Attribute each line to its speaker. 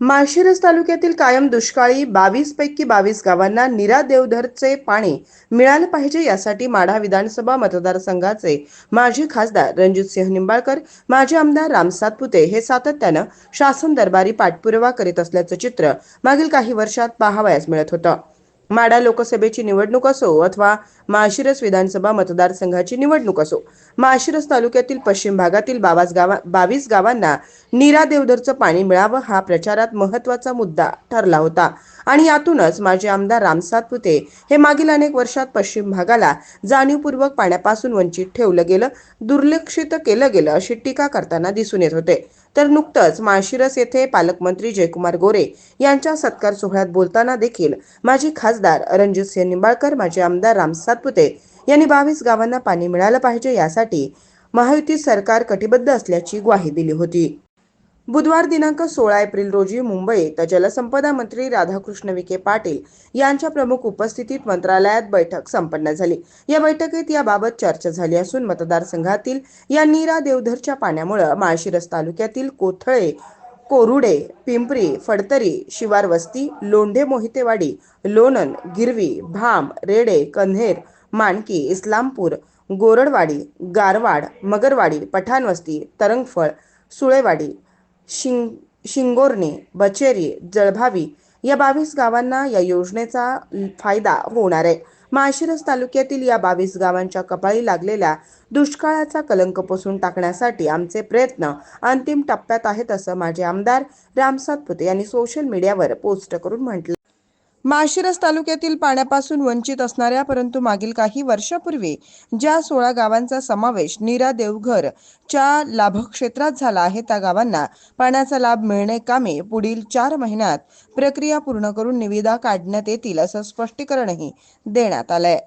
Speaker 1: माळशिरस तालुक्यातील कायम दुष्काळी बावीस पैकी बावीस गावांना निरा देवधरचे पाणी मिळालं पाहिजे यासाठी माढा विधानसभा मतदारसंघाचे माजी खासदार रणजितसिंह निंबाळकर माजी आमदार राम सातपुते हे सातत्यानं शासन दरबारी पाठपुरावा करीत असल्याचं चित्र मागील काही वर्षात पाहावयास मिळत होतं. माडा लोकसभेची निवडणूक असो अथवा माळशिरस विधानसभा मतदारसंघाची निवडणूक असो. माळशिरस तालुक्यातील पश्चिम भागातील बावास गावा बावीस गावांना नीरा देवधरचं पाणी मिळावं हा प्रचारात महत्त्वाचा मुद्दा ठरला होता. आणि यातूनच माजी आमदार राम सातपुते हे मागील अनेक वर्षात पश्चिम भागाला जाणीवपूर्वक पाण्यापासून वंचित ठेवलं गेलं दुर्लक्षित केलं गेलं अशी टीका करताना दिसून येत होते. तर नुकतंच माळशिरस येथे पालकमंत्री जयकुमार गोरे यांच्या सत्कार सोहळ्यात बोलताना देखील माजी खासदार रणजितसिंह निंबाळकर माजी आमदार रामसात सातपुते यांनी बावीस गावांना पाणी मिळालं पाहिजे यासाठी महायुती सरकार कटिबद्ध असल्याची ग्वाही दिली होती. बुधवार दिनांक सोळा एप्रिल रोजी मुंबईत जलसंपदा मंत्री राधाकृष्ण विखे पाटील यांच्या प्रमुख उपस्थितीत मंत्रालयात बैठक संपन्न झाली. या बैठकीत याबाबत चर्चा झाली असून मतदारसंघातील या नीरा देवधरच्या पाण्यामुळे माळशिरस तालुक्यातील कोथळे कोरुडे पिंपरी फडतरी शिवार वस्ती लोंढे मोहितेवाडी लोणन गिरवी भाम रेडे कन्हेर माणकी इस्लामपूर गोरडवाडी गारवाड मगरवाडी पठाणवस्ती तरंगफळ सुळेवाडी शिंग शिंगोर्णे बचेरी जळभावी या बावीस गावांना या योजनेचा फायदा होणार आहे. माळशिरस तालुक्यातील या बावीस गावांच्या कपाळी लागलेल्या दुष्काळाचा कलंक पुसून टाकण्यासाठी आमचे प्रयत्न अंतिम टप्प्यात आहेत असं माझे आमदार राम सातपुते यांनी सोशल मीडियावर पोस्ट करून म्हटलं. माळशिरस तालुक्यातील पाण्यापासून वंचित असणाऱ्या परंतु मागील काही वर्षापूर्वी ज्या सोळा गावांचा समावेश नीरा देवघर च्या लाभक्षेत्रात झाला आहे त्या गावांना पाण्याचा लाभ मिळणे कामे पुढील चार महिन्यात प्रक्रिया पूर्ण करून निविदा काढण्यात येतील असं स्पष्टीकरणही देण्यात आलंय.